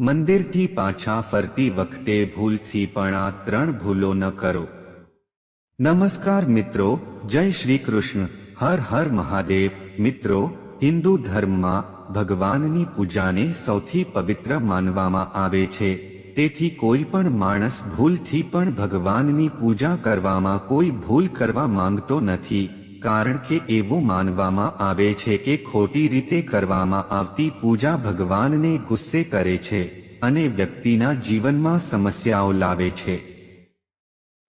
મંદિરથી પાછા ફરતી વખતે ભૂલથી પણ આ ત્રણ ભૂલો ન કરો. નમસ્કાર મિત્રો, જય શ્રી કૃષ્ણ. હર હર મહાદેવ. મિત્રો, હિન્દુ ધર્મમાં ભગવાનની પૂજાને સૌથી પવિત્ર માનવામાં આવે છે. તેથી કોઈ પણ માણસ ભૂલથી પણ ભગવાનની પૂજા કરવામાં કોઈ ભૂલ કરવા માંગતો નથી. કારણ કે એવું માનવામાં આવે છે કે ખોટી રીતે કરવામાં આવતી પૂજા ભગવાનને ગુસ્સે કરે છે અને વ્યક્તિના જીવનમાં સમસ્યાઓ લાવે છે.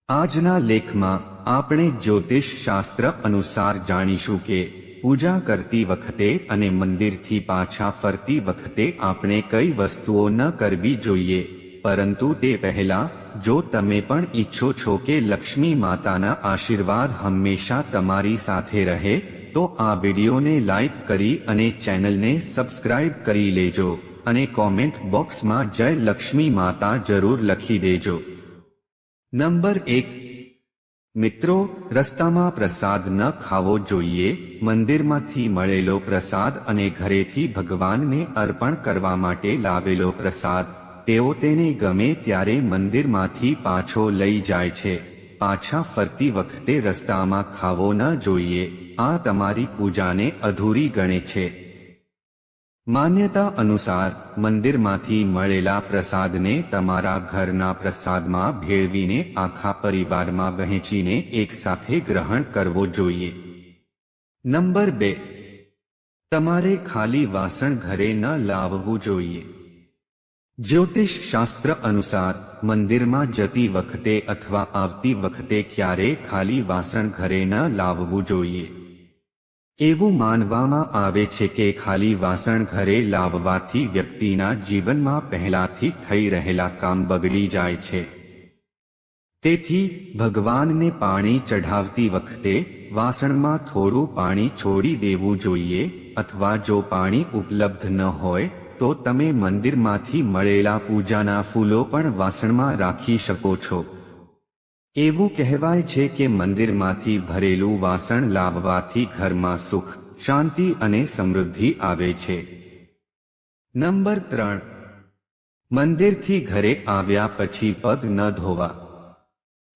આજના લેખમાં આપણે જ્યોતિષ શાસ્ત્ર અનુસાર જાણીશું કે પૂજા કરતી વખતે અને મંદિરથી પાછા ફરતી વખતે આપણે કઈ વસ્તુઓ ન કરવી જોઈએ, પરંતુ તે પહેલા જો તમે પણ ઈચ્છો છો કે લક્ષ્મી માતાના આશીર્વાદ હંમેશા તમારી સાથે રહે, તો આ વિડીયોને લાઈક કરી અને ચેનલને સબસ્ક્રાઇબ કરી લેજો અને કોમેન્ટ બોક્સમાં જય લક્ષ્મી માતા જરૂર લખી દેજો. નંબર એક. મિત્રો, રસ્તામાં પ્રસાદ ન ખાવો જોઈએ, મંદિરમાંથી મળેલો પ્રસાદ અને ઘરેથી ભગવાનને અર્પણ કરવા માટે લાવેલો પ્રસાદ. તેઓ તેને ગમે ત્યારે મંદિરમાંથી પાછો લઈ જાય છે. પાછા ફરતી વખતે રસ્તામાં ખાવો ન જોઈએ. આ તમારી પૂજાને અધૂરી ગણે છે. માન્યતા અનુસાર, મંદિરમાંથી મળેલા પ્રસાદને તમારા ઘરના પ્રસાદમાં ભેળવીને આખા પરિવારમાં વહેંચીને એકસાથે ગ્રહણ કરવો જોઈએ. નંબર બે. તમારે ખાલી વાસણ ઘરે ન લાવવું જોઈએ. જ્યોતિષ શાસ્ત્ર અનુસાર, મંદિરમાં જતી વખતે અથવા આવતી વખતે ક્યારે ખાલી વાસણ ઘરે ન લાવવું જોઈએ. એવું માનવામાં આવે છે કે ખાલી વાસણ ઘરે લાવવાથી વ્યક્તિના જીવનમાં પહેલાથી થઈ રહેલા કામ બગડી જાય છે. તેથી, ભગવાનને પાણી ચઢાવતી વખતે વાસણમાં થોડું પાણી છોડી દેવું જોઈએ, અથવા જો પાણી ઉપલબ્ધ ન હોય તો તમે મંદિરમાંથી મળેલા પૂજાના ફૂલો પણ વાસણમાં રાખી શકો છો. એવું કહેવાય છે કે મંદિરમાંથી ભરેલું વાસણ લાવવાથી ઘરમાં સુખ, શાંતિ અને સમૃદ્ધિ આવે છે. નંબર ત્રણ. મંદિરથી ઘરે આવ્યા પછી પગ ન ધોવા.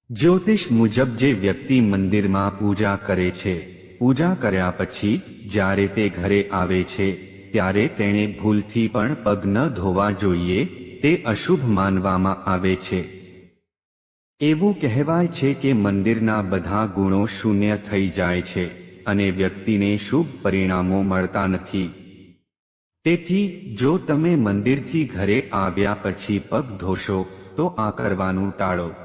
જ્યોતિષ મુજબ જે વ્યક્તિ મંદિરમાં પૂજા કરે છે, પૂજા કર્યા પછી જ્યારે તે ઘરે આવે છે ત્યારે તેણે ભૂલથી પણ પગ ન ધોવા જોઈએ, તે અશુભ માનવામાં આવે છે. એવું કહેવાય છે કે મંદિરના બધા ગુણો શૂન્ય થઈ જાય છે, અને વ્યક્તિને શુભ પરિણામો મળતા નથી. તેથી, જો તમે મંદિરથી ઘરે આવ્યા પછી પગ ધોશો, તો આ કરવાનું ટાળો.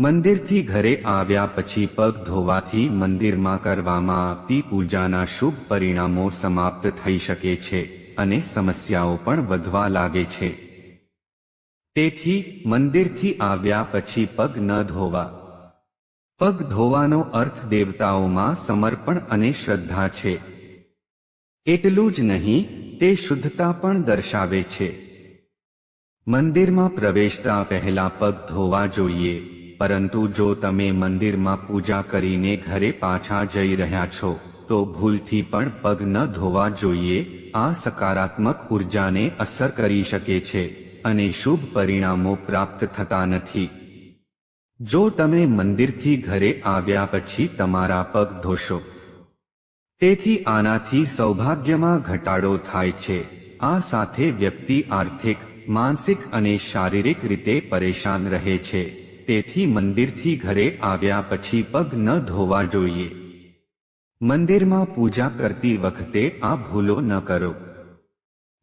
મંદિરથી ઘરે આવ્યા પછી પગ ધોવાથી મંદિરમાં કરવામાં આવતી પૂજાના શુભ પરિણામો સમાપ્ત થઈ શકે છે અને સમસ્યાઓ પણ વધવા લાગે છે. તેથી, મંદિરથી આવ્યા પછી પગ ન ધોવા. પગ ધોવાનો અર્થ દેવતાઓમાં સમર્પણ અને શ્રદ્ધા છે. એટલું જ નહીં, તે શુદ્ધતા પણ દર્શાવે છે. મંદિરમાં પ્રવેશતા પહેલા પગ ધોવા જોઈએ. પરંતુ જો તમે મંદિરમાં પૂજા કરીને ઘરે પાછા જઈ રહ્યા છો, તો ભૂલથી પણ પગ ન ધોવા જોઈએ, આ સકારાત્મક ઉર્જાને અસર કરી શકે છે, અને શુભ પરિણામો પ્રાપ્ત થતા નથી. જો તમે મંદિરથી ઘરે આવ્યા પછી તમારા પગ ધોશો, તેથી આનાથી સૌભાગ્યમાં ઘટાડો થાય છે. આ સાથે વ્યક્તિ આર્થિક, માનસિક અને શારીરિક રીતે પરેશાન રહે છે. તેથી મંદિરથી ઘરે આવ્યા પછી પગ ન ધોવા જોઈએ. મંદિરમાં પૂજા કરતી વખતે આ ભૂલો ન કરો.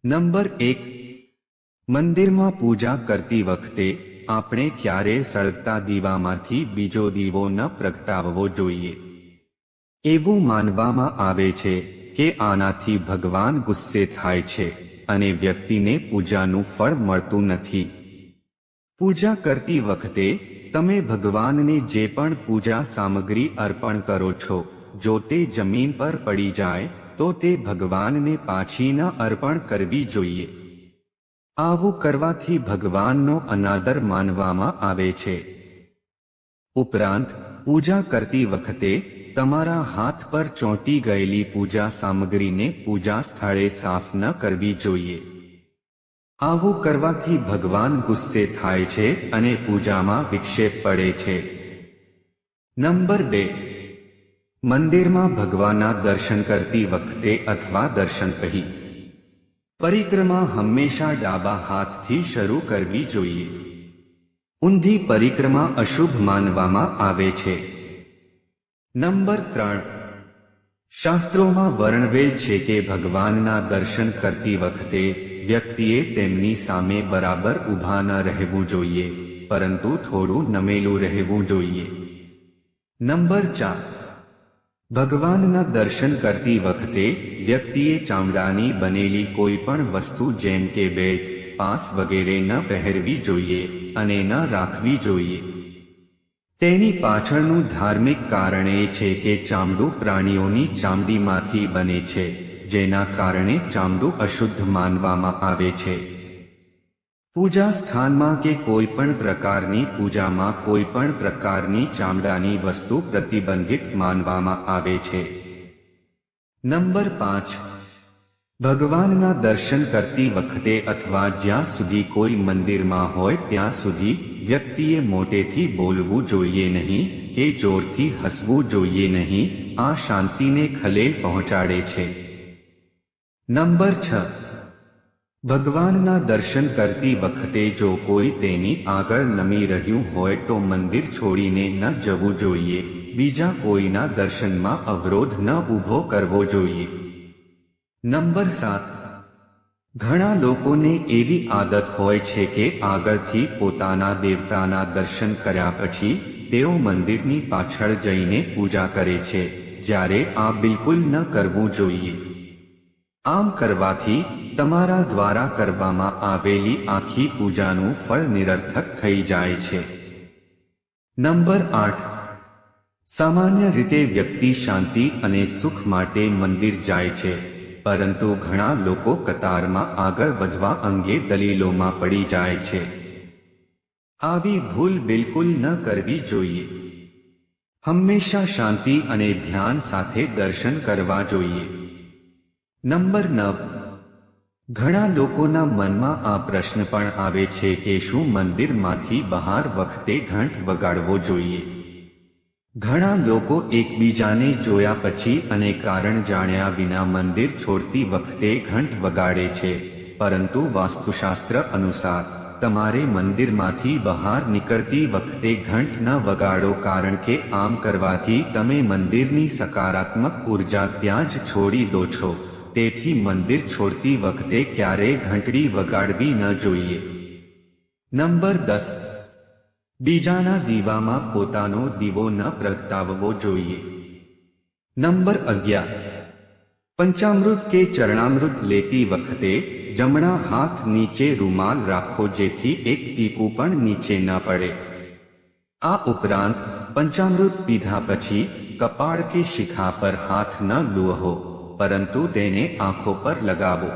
નંબર એક. મંદિરમાં પૂજા કરતી વખતે આપણે ક્યારે સળગતા દીવામાંથી બીજો દીવો ન પ્રગટાવવો જોઈએ. એવું માનવામાં આવે છે કે આનાથી ભગવાન ગુસ્સે થાય છે અને વ્યક્તિને પૂજાનું ફળ મળતું નથી. પૂજા કરતી વખતે તમે ભગવાનને જે પણ પૂજા સામગ્રી અર્પણ કરો છો, જો તે જમીન પર પડી જાય, તો તે ભગવાનને પાછી ન અર્પણ કરવી જોઈએ. આવું કરવાથી ભગવાનનો અનાદર માનવામાં આવે છે. ઉપરાંત, પૂજા કરતી વખતે, તમારા હાથ પર ચોંટી ગયેલી પૂજા સામગ્રીને પૂજા સ્થળે સાફ ન કરવી જોઈએ. આવું કરવાથી ભગવાન ગુસ્સે થાય છે અને પૂજામાં વિક્ષેપ પડે છે. નંબર બે. મંદિરમાં ભગવાનના દર્શન કરતી વખતે અથવા દર્શન કહી. પરિક્રમા હંમેશા ડાબા હાથથી શરૂ કરવી જોઈએ. ઊંધી પરિક્રમા અશુભ માનવામાં આવે છે. નંબર ત્રણ. શાસ્ત્રોમાં વર્ણવેલ છે કે ભગવાનના દર્શન કરતી વખતે વ્યક્તિએ તેમની સામે બરાબર ઊભા ન રહેવું જોઈએ, પરંતુ થોડું નમેલું રહેવું જોઈએ. નંબર ચાર. ભગવાનના દર્શન કરતી વખતે વ્યક્તિએ ચામડાની બનેલી કોઈ પણ વસ્તુ જેમ કે બેલ્ટ પાસ વગેરે ન પહેરવી જોઈએ અને ન રાખવી જોઈએ. તેની પાછળનું ધાર્મિક કારણ એ છે કે ચામડું પ્રાણીઓની ચામડીમાંથી બને છે. જેના કારણે ચામડું અશુદ્ધ માનવામાં આવે છે. પૂજા સ્થાનમાં કે કોઈ પણ પ્રકારની પૂજામાં કોઈ પણ પ્રકારની ચામડાની વસ્તુ પ્રતિબંધિત માનવામાં આવે છે. નંબર પાંચ. ભગવાનના દર્શન કરતી વખતે અથવા જ્યાં સુધી કોઈ મંદિરમાં હોય ત્યાં સુધી વ્યક્તિએ મોટેથી બોલવું જોઈએ નહીં કે જોરથી હસવું જોઈએ નહીં, આ શાંતિને ખલેલ પહોંચાડે છે. નંબર છ. ભગવાનના દર્શન કરતી વખતે જો કોઈ તેની આગળ નમી રહ્યું હોય તો મંદિર છોડીને ન જવું જોઈએ. બીજા કોઈના દર્શનમાં અવરોધ ન ઊભો કરવો જોઈએ. નંબર સાત. ઘણા લોકોને એવી આદત હોય છે કે આગળથી પોતાના દેવતાના દર્શન કર્યા પછી તેઓ મંદિરની પાછળ જઈને પૂજા કરે છે, જ્યારે આ બિલકુલ ન કરવું જોઈએ. આમ કરવાથી તમારા દ્વારા કરવામાં આવેલી આખી પૂજાનું ફળ નિરર્થક થઈ જાય છે. નંબર આઠ. સામાન્ય રીતે વ્યક્તિ શાંતિ અને સુખ માટે મંદિર જાય છે, પરંતુ ઘણા લોકો કતારમાં આગળ વધવા અંગે દલીલોમાં પડી જાય છે. આવી ભૂલ બિલકુલ ન કરવી જોઈએ. હંમેશા શાંતિ અને ધ્યાન સાથે દર્શન કરવા જોઈએ. નંબર નવ. ઘણા લોકોના મનમાં આ પ્રશ્ન પણ આવે છે કે શું મંદિરમાંથી બહાર વખતે ઘંટ વગાડવો જોઈએ? ઘણા લોકો એકબીજાને જોયા પછી અને કારણ જાણ્યા વિના મંદિર છોડતી વખતે ઘંટ વગાડે છે. પરંતુ વાસ્તુશાસ્ત્ર અનુસાર, તમારે મંદિરમાંથી બહાર નીકળતી વખતે ઘંટ ન વગાડો કારણ કે આમ કરવાથી તમે મંદિરની સકારાત્મક ઊર્જા ત્યાં જ છોડી દો છો. તેથી મંદિર છોડતી વખતે ક્યારેય ઘંટડી વગાડવી ન જોઈએ. નંબર દસ. બીજાના દીવામાં પોતાનો દીવો ન પ્રગટાવવો જોઈએ. નંબર અગિયાર. પંચામૃત કે ચરણામૃત લેતી વખતે જમણા હાથ નીચે રૂમાલ રાખો જેથી એક ટીપું પણ નીચે ન પડે. આ ઉપરાંત પંચામૃત પીધા પછી કપાળ કે શિખા પર હાથ ન લુહો. પરંતુ તેને આંખો પર લગાવો.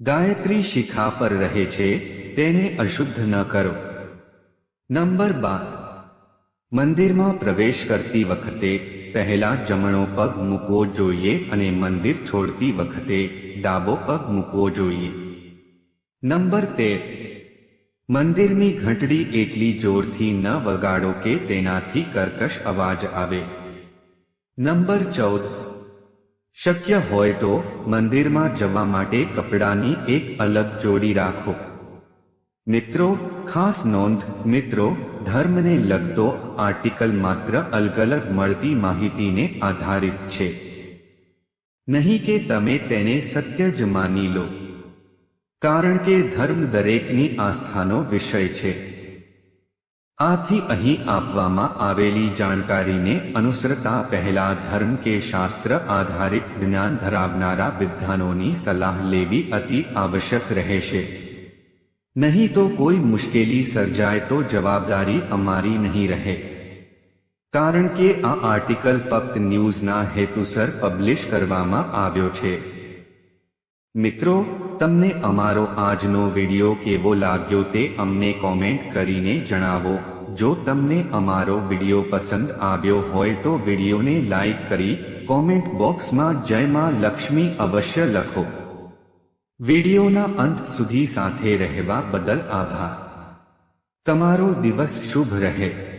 ગાયત્રી શિખા પર રહે છે, તેને અશુદ્ધ ન કરો. નંબર બાર. મંદિરમાં પ્રવેશ કરતી વખતે પહેલા જમણો પગ મૂકવો જોઈએ અને મંદિર છોડતી વખતે ડાબો પગ મૂકવો જોઈએ. નંબર તેર. મંદિરની ઘંટડી એટલી જોરથી ન વગાડો કે તેનાથી કર્કશ અવાજ આવે. નંબર ચૌદ. શક્ય હોય તો મંદિરમાં જવા માટે કપડાની એક અલગ જોડી રાખો. મિત્રો, ખાસ નોંધ, મિત્રો, ધર્મને લગતો આર્ટિકલ માત્ર અલગ અલગ મળતી માહિતીને આધારિત છે. નહીં કે તમે તેને સત્ય જ માની લો. કારણ કે ધર્મ દરેકની આસ્થાનો વિષય છે. આથી અહીં આપવામાં આવેલી જાણકારીને અનુસરતા પહેલા ધર્મ કે શાસ્ત્ર આધારિત જ્ઞાન ધરાવનારા વિદ્વાનોની સલાહ લેવી અતિ આવશ્યક રહેશે. નહીં તો કોઈ મુશ્કેલી સર્જાય તો જવાબદારી અમારી નહીં રહે. કારણ કે આ આર્ટિકલ ફક્ત ન્યૂઝના હેતુસર પબ્લિશ કરવામાં આવ્યો છે. મિત્રો તમને અમારો આજનો વિડિયો કેવો લાગ્યો તે અમને કોમેન્ટ કરીને જણાવો. જો તમને અમારો વિડિયો પસંદ આવ્યો હોય તો વિડિયોને લાઈક કરી કોમેન્ટ બોક્સમાં જય માં લક્ષ્મી અવશ્ય લખો. વિડિયોના અંત સુધી સાથે રહેવા બદલ આભાર. તમારો દિવસ શુભ રહે.